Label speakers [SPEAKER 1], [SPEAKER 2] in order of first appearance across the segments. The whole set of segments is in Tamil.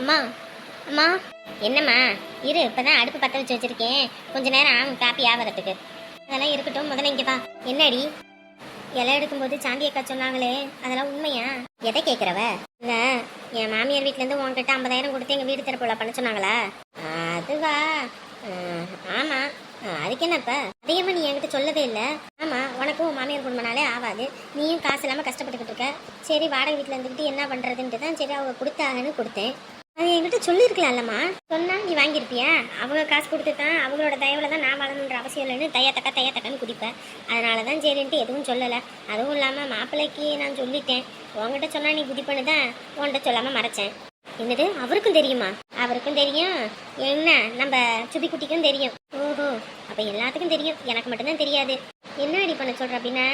[SPEAKER 1] அம்மா அம்மா. என்னம்மா? இரு இப்பதான் அடுப்பு பத்த வச்சு வச்சிருக்கேன். கொஞ்ச நேரம் ஆகும் காப்பி ஆவறதுக்கு அதெல்லாம் இருக்கட்டும் முதல்ல இங்கே வா. என்னடி? இலை எடுக்கும்போது சாந்தி அக்கா சொன்னாங்களே அதெல்லாம் உண்மையா? எதை கேட்குறவ இல்லை என் மாமியார் வீட்டிலேருந்து உங்ககிட்ட உன்கிட்ட ஐம்பதாயிரம் கொடுத்து எங்கள் வீடு திறப்புல பண்ண சொன்னாங்களா? அதுவா? ஆமாம் ஆமா. அதுக்கு என்னப்ப? அதிகமாக நீ என்கிட்ட சொல்லவே இல்லை. ஆமா உனக்கும் உன் மாமியார் குடும்பனாலே ஆகாது நீயும் காசு இல்லாமல் கஷ்டப்பட்டுக்கிட்டு இருக்க. சரி வாடகை வீட்டில் இருந்துக்கிட்டு என்ன பண்ணுறதுன்ட்டு தான் சரி அவங்க கொடுத்தாங்கன்னு கொடுத்தேன். அது என்கிட்ட சொல்லியிருக்கலாம்லம்மா. சொன்னா நீ வாங்கியிருப்பியா? அவங்க காசு கொடுத்து தான் அவங்களோட தயவில் தான் நான் வாழணுன்ற அவசியம் இல்லைன்னு தையா தக்கா தையா தக்கான்னு குடிப்பேன் அதனால தான் சரின்ட்டு எதுவும் சொல்லலை. அதுவும் இல்லாமல் மாப்பிள்ளைக்கு நான் சொல்லிட்டேன். உங்ககிட்ட சொன்னால் நீ குதி தான் உன்கிட்ட சொல்லாமல் மறைச்சேன். என்னது? அவருக்கும் தெரியுமா? அவருக்கும் தெரியும். என்ன? நம்ம சுபிக்குட்டிக்கும் தெரியும். ஓஹோ. அப்போ எல்லாத்துக்கும் தெரியும். எனக்கு மட்டும்தான் தெரியாது. என்ன அடி பண்ண சொல்கிற அப்படின்னா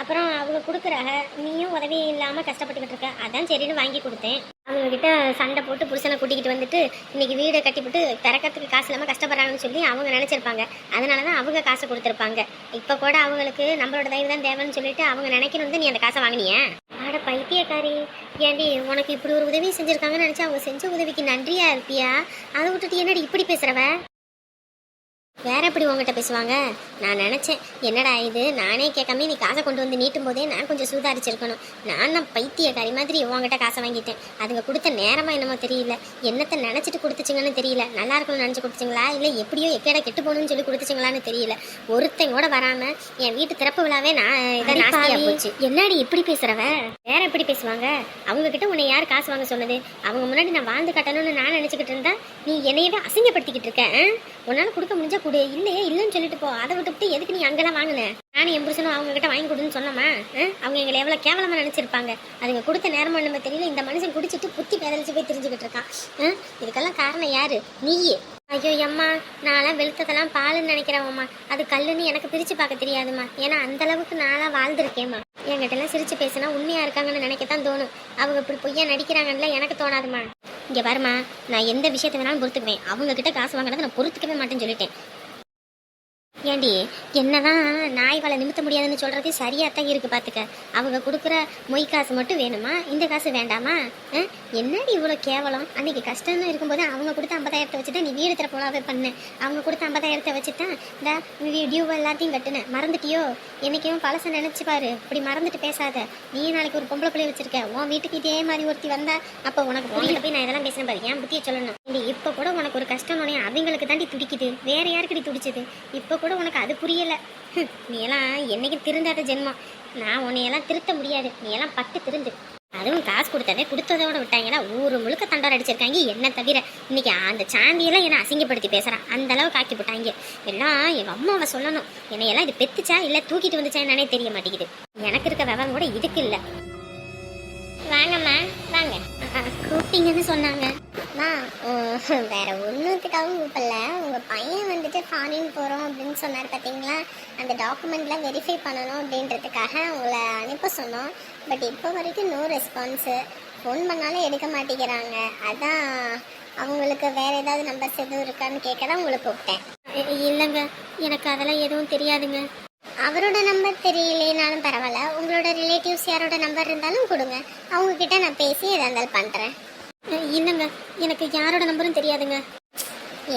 [SPEAKER 1] அப்புறம் அவங்க கொடுக்குறாங்க நீயும் உதவி இல்லாமல் கஷ்டப்பட்டுக்கிட்டு இருக்க. அதான் சரின்னு வாங்கி கொடுத்தேன். அவங்கக்கிட்ட சண்டை போட்டு புருஷனை கூட்டிக்கிட்டு வந்துட்டு இன்னைக்கு வீடை கட்டிவிட்டு திறக்கிறதுக்கு காசு இல்லாமல் கஷ்டப்படுறாங்கன்னு சொல்லி அவங்க நினச்சிருப்பாங்க. அதனால தான் அவங்க காசை கொடுத்துருப்பாங்க. இப்போ கூட அவங்களுக்கு நம்மளோட தயவு தான் தேவைன்னு சொல்லிட்டு அவங்க நினைக்கணும் நீ அந்த காசை வாங்கினியா? ஆட பைத்தியக்காரி. ஏண்டி உனக்கு இப்படி ஒரு உதவி செஞ்சுருக்காங்கன்னு நினச்சா அவங்க செஞ்ச உதவிக்கு நன்றியாக இருப்பியா? அதை விட்டுட்டு என்னடி இப்படி பேசுகிறவ வேற எப்படி உங்ககிட்ட பேசுவாங்க? நான் நினைச்சேன். என்னடா இது? நானே கேட்காம நீ காசை கொண்டு வந்து நீட்டும் போதே நான் கொஞ்சம் சூதாரிச்சிருக்கணும். நான் தான் பைத்தியக்காரி மாதிரி உங்ககிட்ட காசை வாங்கிட்டேன். அதுங்க கொடுத்த நேரமா என்னமோ தெரியல. என்னத்தை நினைச்சிட்டு கொடுத்துச்சிங்கன்னு தெரியல. நல்லா இருக்கணும்னு நினைச்சு கொடுத்துச்சிங்களா? இல்ல எப்படியோ எக்கேட கெட்டு போகணும்னு சொல்லி கொடுத்துச்சிங்களான்னு தெரியல. ஒருத்தன் கூட வராம என் வீட்டு திறப்பு விழாவே நான் இதை போச்சு. என்னடி இப்படி பேசுறவ? வேற எப்படி பேசுவாங்க? அவங்க கிட்ட உன்னை யார் காசு வாங்க சொன்னது அவங்க முன்னாடி நான் வாழ்ந்து கட்டணும்னு நான் நினைச்சுக்கிட்டு இருந்தா நீ என்னையவே அசிங்கப்படுத்திக்கிட்டு இருக்க? உன்னால கொடுக்க முடிஞ்சா கொடு. இல்லையே இல்லைன்னு சொல்லிட்டு போ. அதை விட்டுவிட்டு எதுக்கு நீ அங்கெல்லாம் வாங்கின? நானும் என் புருஷனும் அவங்க கிட்ட வாங்கி கொடுன்னு சொன்னோமா? அவங்க எங்களை எவ்வளவு கேவலமா நினைச்சிருப்பாங்க. அதுங்க கொடுத்த நேரமா நம்ம தெரியல. இந்த மனுஷன் குடிச்சிட்டு புத்தி பேதலிச்சு போய் தெரிஞ்சுக்கிட்டு இருக்கான். இதுக்கெல்லாம் காரணம் யாரு? நீயே. ஐயோ அம்மா நான்லாம் வெளுத்ததெல்லாம் பாலுன்னு நினைக்கிறவம்மா அது கல்லுன்னு எனக்கு பிரித்து பார்க்க தெரியாதும்மா. ஏன்னா அந்த அளவுக்கு நான்லாம் வாழ்ந்திருக்கேம்மா. என்கிட்ட எல்லாம் சிரிச்சு பேசினா உண்மையாக இருக்காங்கன்னு நினைக்கத்தான் தோணும். அவங்க இப்படி பொய்யா நடிக்கிறாங்கன்னு எனக்கு தோணாதுமா இங்கே பாருமா நான் எந்த விஷயத்தை வேணாலும் பொறுத்துக்குவேன். அவங்க கிட்ட காசு வாங்கினதை நான் பொறுத்துக்கவே மாட்டேன்னு சொல்லிட்டேன். ஏண்டி என்னதான் நாய் வாழை நிமித்த முடியாதுன்னு சொல்றது சரியா தான் இருக்கு பாத்துக்க. அவங்க கொடுக்குற மொய் காசு மட்டும் வேணுமா? இந்த காசு வேண்டாமா? என்னடி இவ்வளோ கேவலம்? அன்னைக்கு கஷ்டம்னு இருக்கும்போது அவங்க கொடுத்த ஐம்பதாயிரத்தை வச்சு தான் நீ வீடு திறப்போலாவே பண்ண. அவங்க கொடுத்த ஐம்பதாயிரத்தை வச்சு தான் இந்த டியூ எல்லாத்தையும் கட்டுன. மறந்துட்டியோ? என்னைக்கும் பழச நினைச்சு பாரு. இப்படி மறந்துட்டு பேசாத. நீ நாளைக்கு ஒரு பொம்பளை பிள்ளை வச்சிருக்க. உன் வீட்டுக்கு இதே மாதிரி ஒருத்தி வந்தா அப்போ உனக்கு புரியல போய் நான் இதெல்லாம் பேசினேன் பாரு. என் புத்தியை சொல்லணும். இப்போ கூட உனக்கு ஒரு கஷ்டம் அவங்களுக்கு தாண்டி துடிக்குது. வேற யாருக்கடி துடிச்சது? இப்போ கூட உனக்கு அது புரியல. நீ எல்லாம் என்னைக்கு திருந்தாத ஜென்மம் நான் உன்னையெல்லாம் திருத்த முடியாது. நீ எல்லாம் பட்டு திருந்து. அதுவும் காசு கொடுத்ததே கொடுத்ததோட விட்டாங்கன்னா ஊர் முழுக்க தண்டார் அடிச்சிருக்காங்க. என்ன தவிர இன்னைக்கு அந்த சாந்தியெல்லாம் என்னை அசிங்கப்படுத்தி பேசுகிறான் அந்த அளவுக்கு ஆக்கி போட்டாங்க எல்லாம் எங்க அம்மாவை சொல்லணும். என்னையெல்லாம் இது பெத்துச்சா இல்லை தூக்கிட்டு வந்துச்சா என்னன்னே தெரிய மாட்டேங்குது. எனக்கு இருக்க விவரம் கூட இதுக்கு இல்லை. வாங்கம்மா வாங்க. கூப்பிட்டீங்கன்னு சொன்னாங்க.
[SPEAKER 2] அம்மா வேற ஒன்றுத்துக்காகவும் கூப்பிடல. உங்கள் பையன் வந்துட்டு ஃபாரின் போகிறோம் அப்படின்னு சொன்னார் பார்த்தீங்களா அந்த டாக்குமெண்ட்லாம் வெரிஃபை பண்ணணும் அப்படின்றதுக்காக உங்களை அனுப்ப சொன்னோம். பட் இப்போ வரைக்கும் நோ ரெஸ்பான்ஸு ஃபோன் பண்ணாலும் எடுக்க மாட்டேங்கிறாங்க. அதான் அவங்களுக்கு வேற ஏதாவது நம்பர்ஸ் எதுவும் இருக்கான்னு கேட்க தான் உங்களை கூப்பிட்டேன்.
[SPEAKER 1] இல்லைங்க. எனக்கு அதெல்லாம் எதுவும் தெரியாதுங்க.
[SPEAKER 2] அவரோட நம்பர் தெரியலேனாலும் பரவாயில்ல. உங்களோட ரிலேட்டிவ்ஸ் யாரோட நம்பர் இருந்தாலும் கொடுங்க. அவங்க கிட்ட நான் பேசி எதா இருந்தாலும் பண்ணுறேன்
[SPEAKER 1] இல்லைங்க எனக்கு யாரோட நம்பரும் தெரியாதுங்க.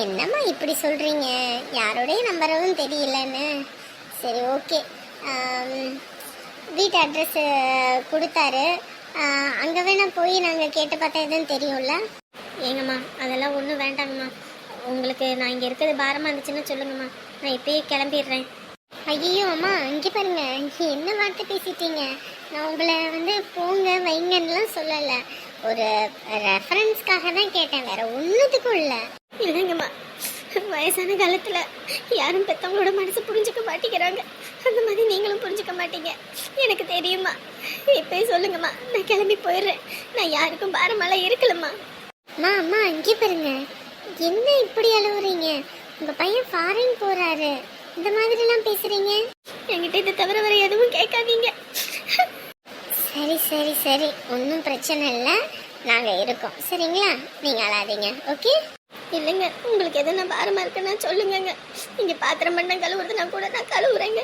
[SPEAKER 2] என்னம்மா இப்படி சொல்றீங்க? யாரோடைய நம்பரும் தெரியலன்னு. சரி ஓகே. வீட்டு அட்ரஸ் கொடுத்தாரு. அங்கே வேணா போய் நாங்கள் கேட்டு பார்த்தா எதுவும் தெரியும்ல?
[SPEAKER 1] ஏங்கம்மா அதெல்லாம் ஒன்றும் வேண்டாங்கம்மா. உங்களுக்கு நான் இங்கே இருக்கிறது பாரமாக இருந்துச்சுன்னு சொல்லுங்கம்மா. நான் இப்பயே கிளம்பிடுறேன்.
[SPEAKER 2] ஐயோ அம்மா இங்கே பாருங்க. என்ன வார்த்தை பேசிட்டீங்க? நான் உங்களை வந்து போங்க வைங்கன்னுலாம் சொல்லலை. ஒரு ரெஃபரன்ஸ்க்காக தான் கேட்டேன். வேற ஒன்றுத்துக்கும் இல்லை.
[SPEAKER 1] இல்லைங்கம்மா. வயசான காலத்தில் யாரும் பெற்றவங்களோட மனசு புரிஞ்சுக்க மாட்டேங்கிறாங்க. அந்த மாதிரி நீங்களும் புரிஞ்சுக்க மாட்டீங்க. எனக்கு தெரியுமா இப்பயே சொல்லுங்கம்மா. நான் கிளம்பி போயிடுறேன். நான் யாருக்கும் பாரமெல்லாம் இருக்கலம்மா.
[SPEAKER 2] அம்மா அம்மா இங்கே பாருங்க. என்ன இப்படி அழுவுறீங்க? உங்க பையன் ஃபாரின் போறாரு. இந்த மாதிரிலாம் பேசுறீங்க?
[SPEAKER 1] என்கிட்ட இதை தவிர வேற எதுவும் கேட்காதீங்க.
[SPEAKER 2] சரி சரி சரி. ஒன்றும் பிரச்சனை இல்லை. நாங்கள் இருக்கோம். சரிங்களா? நீங்கள் அழாதீங்க. ஓகே?
[SPEAKER 1] இல்லைங்க. உங்களுக்கு எதுவும் நான் பாரமா இருக்குன்னா சொல்லுங்கங்க. இங்க பாத்திரம் பண்ண கழுவுறதுனா கூட நான் கழுவுறேங்க.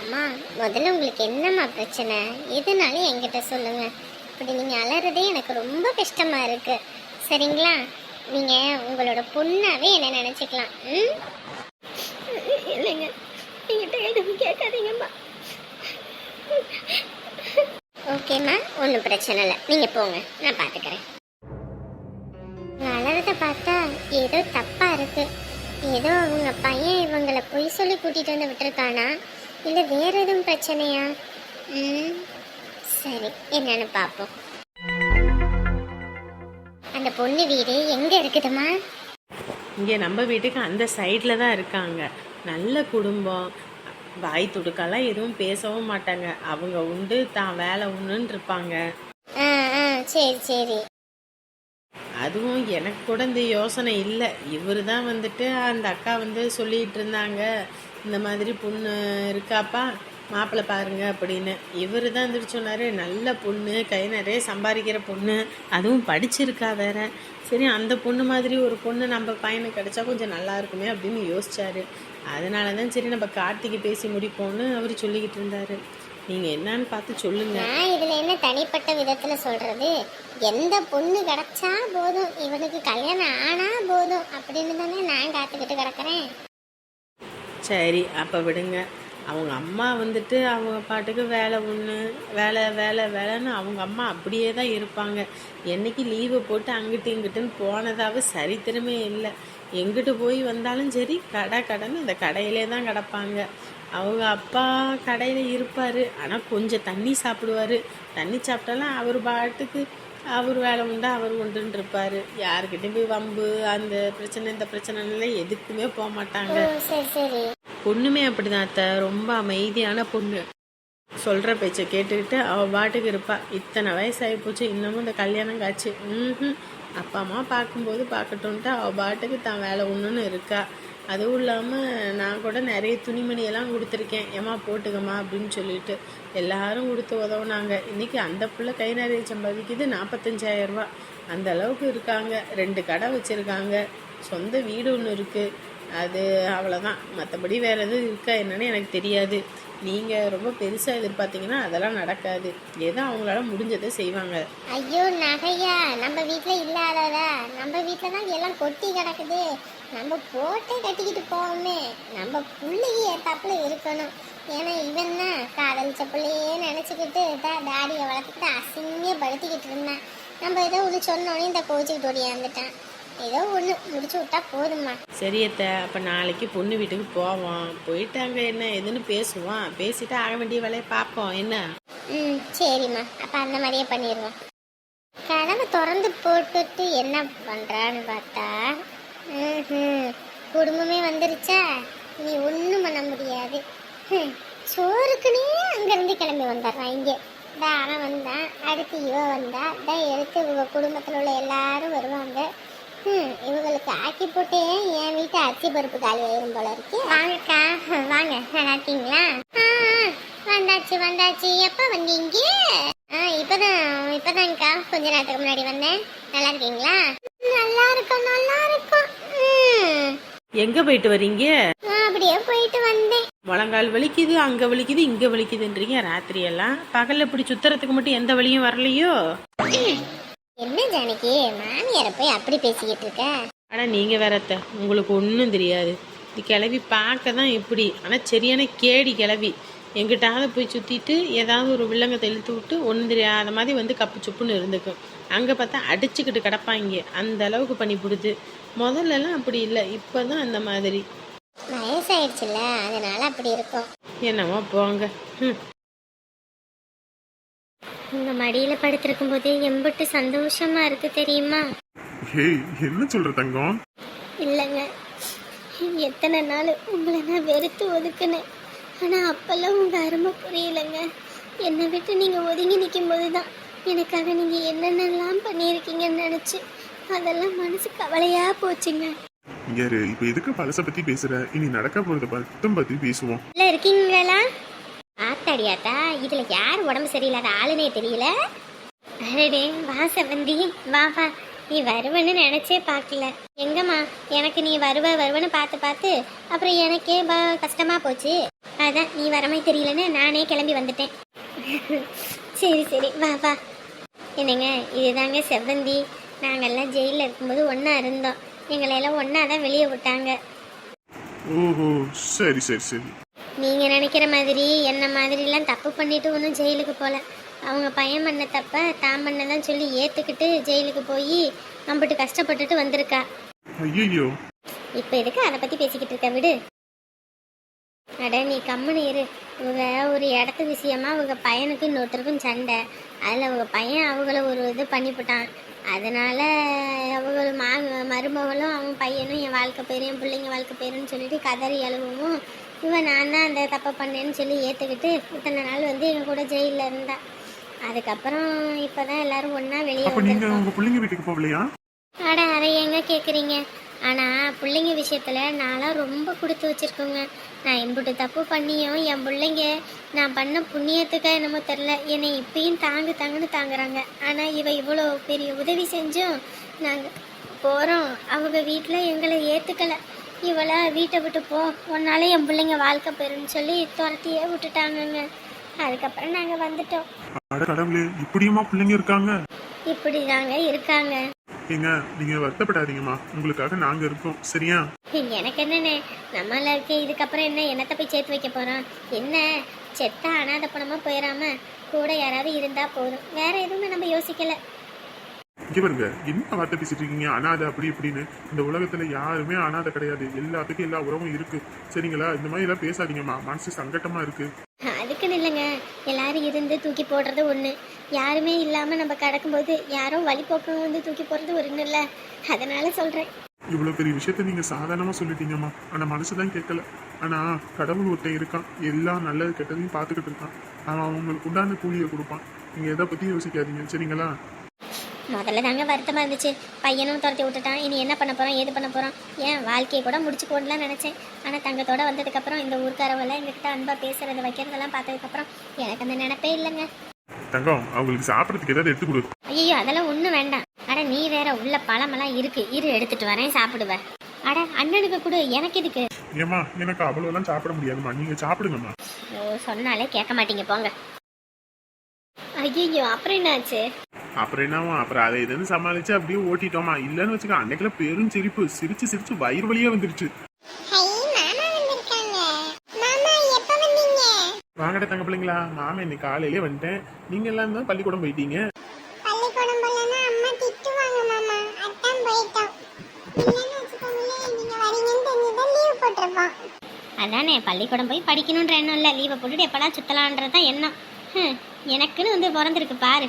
[SPEAKER 2] அம்மா முதல்ல உங்களுக்கு என்னம்மா பிரச்சனை? எதுனாலும் என்கிட்ட சொல்லுங்க. அப்படி நீங்க அலறதே எனக்கு ரொம்ப கஷ்டமா இருக்கு. சரிங்களா? நீங்க உங்களோட பொண்ணாவே என்ன நினைச்சுக்கலாம். ம்?
[SPEAKER 1] இல்லைங்க. என்கிட்ட எதுவும் கேட்காதீங்கம்மா.
[SPEAKER 2] ஓகேம்மா ஒன்றும் பிரச்சனை இல்லை. நீங்கள் போங்க. நான் பார்த்துக்கிறேன் வளரத பார்த்தா ஏதோ தப்பாக இருக்கு. ஏதோ அவங்க பையன் இவங்களை பொய் சொல்லி கூட்டிகிட்டு வந்து விட்டுருக்கானா? இல்லை வேற எதுவும் பிரச்சனையா? ம். சரி என்னன்னு பார்ப்போம் அந்த பொண்ணு வீடு எங்கே இருக்குதுமா
[SPEAKER 3] இங்கே நம்ம வீட்டுக்கு அந்த சைடில் தான் இருக்காங்க. நல்ல குடும்பம். வாய் துடுக்கெல்லாம் எதுவும் பேசவும் மாட்டாங்க. அவங்க உண்டு தான் வேலை உண்டுன்னு இருப்பாங்க.
[SPEAKER 2] சரி சரி.
[SPEAKER 3] அதுவும் எனக்கு கூட இந்த யோசனை இல்லை. இவர் தான் வந்துட்டு அந்த அக்கா வந்து சொல்லிட்டு இருந்தாங்க. இந்த மாதிரி பொண்ணு இருக்காப்பா மாப்பிள்ளை பாருங்க அப்படின்னு. இவர் தான் வந்துட்டு சொன்னார் நல்ல பொண்ணு கை நிறைய சம்பாதிக்கிற பொண்ணு அதுவும் படிச்சிருக்கா வேற. சரி அந்த பொண்ணு மாதிரி ஒரு பொண்ணு நம்ம பையனுக்கு கிடைச்சா கொஞ்சம் நல்லா இருக்குமே அப்படின்னு யோசிச்சாரு. அதனால தான் சரி நம்ம கார்த்திகை பேசி முடிப்போம்னு அவர் சொல்லிக்கிட்டு இருந்தாரு. நீங்கள் என்னன்னு பார்த்து சொல்லுங்க.
[SPEAKER 2] நான் இதுல என்ன தனிப்பட்ட விதத்துல சொல்றது? எந்த பொண்ணு கிடைச்சா போதும் இவனுக்கு கல்யாணம் ஆனா போதும் அப்படின்னு தானே நான் காத்துக்கிட்டு கிடக்குறேன்.
[SPEAKER 3] சரி அப்போ விடுங்க. அவங்க அம்மா வந்துட்டு அவங்க பாட்டுக்கு வேலை ஒன்று வேலை வேலை வேலைன்னு அவங்க அம்மா அப்படியே தான் இருப்பாங்க. என்னைக்கு லீவு போட்டு அங்கிட்டு இங்கிட்டுன்னு போனதாவே சரித்திரமே இல்லை. எங்கிட்டு போய் வந்தாலும் சரி கடை கடைன்னு அந்த கடையிலே தான் கிடப்பாங்க. அவங்க அப்பா கடையில் இருப்பார். ஆனால் கொஞ்சம் தண்ணி சாப்பிடுவார். தண்ணி சாப்பிட்டாலும் அவர் பாட்டுக்கு அவர் வேலை உண்டு அவர் உண்டுன்னு இருப்பார். யாருக்கிட்டையும் போய் வம்பு அந்த பிரச்சனை இந்த பிரச்சனைலாம் எதுக்குமே போக மாட்டாங்க. பொண்ணுமே அப்படிதான் அத்தை. ரொம்ப அமைதியான பொண்ணு. சொல்கிற பேச்சை கேட்டுக்கிட்டு அவள் பாட்டுக்கு இருப்பாள் இத்தனை வயசாகி போச்சு இன்னமும் இந்த கல்யாணம் காச்சு ம் அப்பா அம்மா பார்க்கும்போது பார்க்கட்டும்ட்டு அவள் பாட்டுக்கு தான் வேலை ஒன்றுன்னு இருக்கா. அதுவும் இல்லாமல் நான் கூட நிறைய துணிமணியெல்லாம் கொடுத்துருக்கேன். ஏம்மா போட்டுக்கம்மா அப்படின்னு சொல்லிட்டு எல்லாரும் கொடுத்து உதவுனாங்க. இன்னைக்கு அந்த பிள்ளை கை நிறைய சம்பாதிக்குது நாற்பத்தஞ்சாயிரரூபா அந்த அளவுக்கு இருக்காங்க. ரெண்டு கடை வச்சுருக்காங்க. சொந்த வீடு ஒன்று இருக்குது அது அவ்வளோதான் மற்றபடி வேறு எதுவும் இருக்கா என்னன்னு எனக்கு தெரியாது. நீங்கள் ரொம்ப பெருசாக எதிர்பார்த்தீங்கன்னா அதெல்லாம் நடக்காது. ஏதோ அவங்களால முடிஞ்சதை செய்வாங்க.
[SPEAKER 2] ஐயோ நகையா? நம்ம வீட்டில் இல்லாததா? நம்ம வீட்டில் தான் எல்லாம் கொட்டி கிடக்குது. நம்ம போட்டே கட்டிக்கிட்டு போவோமே. நம்ம பிள்ளைக்கு ஏற்றாப்புல இருக்கணும். ஏன்னா இவன் தான் காதலிச்ச பிள்ளையே நினச்சிக்கிட்டு தான் டாடியை வளர்த்துக்கிட்டு அசிங்கப்படுத்திக்கிட்டு இருந்தான். நம்ம ஏதோ ஒரு சொன்னோன்னே இந்த கோச்சிக்கிட்டு ஓடியாந்துட்டான் ஏதோ ஒன்று முடிச்சு விட்டா போதும்மா.
[SPEAKER 3] சரியத்த அப்போ நாளைக்கு பொண்ணு வீட்டுக்கு போவோம். போயிட்டு அங்கே என்ன ஏதுன்னு பேசுவோம். பேசிட்டு ஆக வேண்டிய வேலையை பார்ப்போம். என்ன?
[SPEAKER 2] ம் சரிம்மா. அப்போ அந்த மாதிரியே பண்ணிடுவோம். கதவை திறந்து போட்டுட்டு என்ன பண்ணுறான்னு பார்த்தா ம்ஹும். குடும்பமே வந்துருச்சா? நீ ஒன்றும் பண்ண முடியாது. ஹம். சோறுக்குனே அங்கேருந்து கிளம்பி வந்துடுறான் இங்கே. இந்த அவன் வந்தான் அடுத்து இவ வந்தா இந்த எடுத்து இவங்க குடும்பத்தில் உள்ள எல்லாரும் வருவாங்க? ம் இவங்களுக்கு ஆக்கி போட்டே என் வீட்டு அரிசி பருப்பு காலி ஆயிரும் போல இருக்கு. வாங்கக்கா வாங்க நல்லா இருக்கீங்களா? ஆ, ஆ, வந்தாச்சு வந்தாச்சு. எப்ப வந்தீங்க? ஆ இப்பதான் இப்பதான்க்கா. கொஞ்ச நேரத்துக்கு முன்னாடி வந்தேன். நல்லா இருக்கீங்களா? நல்லா இருக்கும் நல்லா இருக்கும்.
[SPEAKER 3] எங்கே போயிட்டு வரீங்க?
[SPEAKER 2] அப்படியே போயிட்டு வந்தேன்.
[SPEAKER 3] முழங்கால் வலிக்குது அங்கே வலிக்குது இங்கே வலிக்குதுன்றீங்க ராத்திரி எல்லாம் பகலில் இப்படி சுத்துறதுக்கு மட்டும் எந்த வழியும் வரலையோ?
[SPEAKER 2] என்ன ஜானகி மாமியாரை போய் அப்படி பேசிக்கிட்டு இருக்க?
[SPEAKER 3] ஆனால் நீங்கள் வேறத்த உங்களுக்கு ஒன்றும் தெரியாது. இது கிளவி பார்க்க தான் இப்படி. ஆனால் சரியான கேடி கிளவி. எங்கிட்டாவது போய் சுற்றிட்டு ஏதாவது ஒரு வில்லங்கத்தை இழுத்து விட்டு ஒன்றும் தெரியாத மாதிரி வந்து கப்பு சுப்புன்னு இருந்துக்கும். அங்கே பார்த்தா அடிச்சுக்கிட்டு கிடப்பாங்க. அந்த அளவுக்கு பண்ணி கொடுத்து முதல்லலாம் அப்படி இல்லை. இப்போ தான் அந்த மாதிரி.
[SPEAKER 2] வயசாயிடுச்சுல்ல அதனால அப்படி இருக்கும்.
[SPEAKER 3] என்னமோ போங்க. ம்
[SPEAKER 1] உங்க மடியில படுத்திருக்கும் போதே எம்பிட்டு சந்தோஷமா இருக்கு தெரியுமா?
[SPEAKER 4] ஹேய் என்ன சொல்ற தங்கம்?
[SPEAKER 1] இல்லைங்க. எத்தனை நாள் உங்களை நான் வெறுத்து ஒதுக்குனேன். ஆனால் அப்பெல்லாம் உங்கள் அருமை புரியலைங்க. என்னை விட்டு நீங்கள் ஒதுங்கி நிற்கும் போது தான் எனக்காக நீங்கள் என்னென்னலாம் பண்ணியிருக்கீங்கன்னு நினச்சி அதெல்லாம் மனசு கவலையாக போச்சுங்க.
[SPEAKER 4] இங்க இப்ப எதுக்கு பழச பத்தி பேசுற? இனி நடக்க போறத பத்தம் பத்தி பேசுவோம்.
[SPEAKER 1] இல்லை இருக்கீங்களா? ஆத்தாடியாத்தா இதில் யார் உடம்பு சரியில்லாத ஆளுனே தெரியல. அரடே வா செவந்தி வா வா. நீ வருவன்னு நினச்சே பார்க்கல. எங்கம்மா எனக்கு நீ வருவ வருவன்னு பார்த்து பார்த்து அப்புறம் எனக்கே பா கஷ்டமா போச்சு. அதான் நீ வரமே தெரியலன்னு நானே கிளம்பி வந்துட்டேன். சரி சரி வா வா. என்னங்க இதுதாங்க செவ்வந்தி நாங்கெல்லாம் ஜெயிலில் இருக்கும்போது ஒன்றா இருந்தோம். எங்களையெல்லாம் ஒன்றா தான் வெளியே விட்டாங்க.
[SPEAKER 4] ஓஹோ சரி சரி சரி.
[SPEAKER 1] நீங்கள் நினைக்கிற மாதிரி என்ன மாதிரிலாம் தப்பு பண்ணிட்டு ஒன்றும் ஜெயிலுக்கு போகல அவங்க பையன் பண்ண தப்ப தான் பண்ணதான் சொல்லி ஏற்றுக்கிட்டு ஜெயிலுக்கு போய் அம்பிட்டு கஷ்டப்பட்டுட்டு வந்திருக்கா.
[SPEAKER 4] ஐயோ
[SPEAKER 1] இப்போ எதுக்கு அதை பற்றி பேசிக்கிட்டு இருக்க விடு. அட நீ கம்முன்னு இரு. இவங்க ஒரு இடத்து விஷயமா அவங்க பையனுக்கு இன்னொருத்தருக்கும் சண்டை. அதில் அவங்க பையன் அவங்கள ஒரு இது பண்ணிவிட்டான் அதனால அவங்க மா மருமகளும் அவன் பையனும் என் வாழ்க்கை பேர் என் பிள்ளைங்க வாழ்க்கை பேருன்னு சொல்லிட்டு கதறி அழுவும் இவன் நான் தான் அந்த தப்பை பண்ணேன்னு சொல்லி ஏற்றுக்கிட்டு இத்தனை நாள் வந்து எங்கள் கூட ஜெயிலில் இருந்தா. அதுக்கப்புறம் இப்போ தான் எல்லாரும் ஒன்றா வெளியே
[SPEAKER 4] அப்ப நீங்க
[SPEAKER 1] வந்திருக்கோம்.
[SPEAKER 4] உங்க பிள்ளைங்க வீட்டுக்கு போகலையா?
[SPEAKER 1] அட அதை ஏங்க கேட்குறீங்க ஆனால் பிள்ளைங்க விஷயத்தில் நான்லாம் ரொம்ப கொடுத்து வச்சுருக்கோங்க. நான் எம்புட்டு தப்பு பண்ணியும் என் பிள்ளைங்க நான் பண்ண புண்ணியத்துக்கா என்னமோ தெரில என்னை இப்பயும் தாங்கு தாங்குன்னு தாங்குறாங்க. ஆனால் இவ இவ்வளோ பெரிய உதவி செஞ்சும் நாங்கள் போகிறோம் அவங்க வீட்டில் எங்களை ஏற்றுக்கலை இவளை வீட்டை விட்டு போ உன்னால என் பிள்ளைங்க வாழ்க்கை பெறுன்னு சொல்லி துரத்தியே விட்டுட்டாங்கங்க. அதுக்கப்புறம் நாங்கள் வந்துட்டோம்.
[SPEAKER 4] அட கடவுளே இப்படியுமா பிள்ளைங்க இருக்காங்க?
[SPEAKER 1] இப்படி தாங்க இருக்காங்க.
[SPEAKER 4] ஏங்க நீங்க வருத்தப்படாதீங்கம்மா. உங்களுக்காக நாங்க இருக்கோம். சரியா?
[SPEAKER 1] எனக்கு என்னண்ணே? நம்மள இருக்க இதுக்கப்புறம் என்ன? என்னத்தை போய் சேர்த்து வைக்க போறோம்? என்ன? செத்தா அனாதை பணமா போயிடாம கூட யாராவது இருந்தா போதும். வேற எதுவுமே நம்ம யோசிக்கல.
[SPEAKER 4] இங்க பாருங்க. என்ன வார்த்தை பேசிட்டு இருக்கீங்க? அனாதை அப்படி இப்படின்னு. இந்த உலகத்துல யாருமே அனாதை கிடையாது. எல்லாத்துக்கும் எல்லா உறவும் இருக்கு. சரிங்களா? இந்த மாதிரி எல்லாம் பேசாதீங்கம்மா. மனசு சங்கட்டமா இருக்கு.
[SPEAKER 1] அதுக்குன்னு இல்லைங்க. எல்லாரும் இருந்து தூக்கி போடுறது ஒன்று யாருமே இல்லாமல் நம்ம கிடக்கும்போது யாரும் வழிபோக்கம் வந்து தூக்கி போடுறது ஒன்று இல்லை. அதனால சொல்கிறேன்
[SPEAKER 4] இவ்வளவு பெரிய விஷயத்த நீங்க சாதாரணமா சொல்லிட்டீங்கம்மா. மனசு தான் கேட்கல. ஆனால் கடவுள் ஒருத்தன் இருக்கான். எல்லா நல்லது கெட்டதையும் பார்த்துக்கிட்டு இருக்கான். அவன் அவங்களுக்கு உண்டான கூலியை கொடுப்பான். நீங்கள் எதை பற்றி யோசிக்காதீங்க. சரிங்களா?
[SPEAKER 1] முதல்ல தாங்க வருத்தமா இருந்துச்சு. பையனும் துரத்தி விட்டுட்டான். இனி என்ன பண்ண போறோம் ஏது பண்ண போறோம் ஏன் வாழ்க்கையை கூட முடிச்சு போடலாம் நினைச்சேன். ஆனா தங்கத்தோட வந்ததுக்கு அப்புறம் இந்த ஊர்க்காரவெல்லாம் எங்ககிட்ட அன்பா பேசுறது வைக்கிறதெல்லாம் பார்த்ததுக்கு அப்புறம் எனக்கு அந்த நினைப்பே இல்லைங்க.
[SPEAKER 4] தங்கம் அவங்களுக்கு சாப்பிடறதுக்கு ஏதாவது எடுத்து கொடு.
[SPEAKER 1] ஐயோ அதெல்லாம் ஒன்றும் வேண்டாம். அட நீ வேற உள்ள பழமெல்லாம் இருக்கு. இரு எடுத்துட்டு வரேன் சாப்பிடுவேன் அட அண்ணனுக்கு கொடு. எனக்கு எதுக்கு?
[SPEAKER 4] ஏமா எனக்கு அவ்வளோலாம் சாப்பிட முடியாதும்மா. நீங்க சாப்பிடுங்கம்மா.
[SPEAKER 1] ஓ சொன்னாலே கேட்க மாட்டீங்க போங்க. ஐயோ அப்புறம் என்னாச்சு?
[SPEAKER 4] அப்புறம் என்னவா அப்புறம் அதை இதுன்னு சமாளிச்சு அப்படியே ஓட்டிட்டோமா? இல்லைன்னு வச்சுக்க அன்னைக்குள்ள பெரும் சிரிப்பு சிரிச்சு சிரிச்சு வயிறு வழியே வந்துருச்சு
[SPEAKER 2] ஹை மாமா வந்திருக்காங்க. மாமா எப்ப வந்தீங்க?
[SPEAKER 4] வாங்கடா தங்க பிள்ளைங்களா. மாமா இன்னைக்கு காலையிலே வந்துட்டேன். நீங்க எல்லாம் தான் பள்ளிக்கூடம் போயிட்டீங்க?
[SPEAKER 2] பள்ளிக்கூடம் போலனா அம்மா திட்டுவாங்க மாமா. அதான்
[SPEAKER 1] பள்ளிக்கூடம் போய் படிக்கணுன்ற எண்ணம் இல்லை. லீவை போட்டுட்டு எப்படா சுத்தலான்றது தான் எண்ணம் எனக்குன்னு வந்து பிறந்திருக்கு பாரு.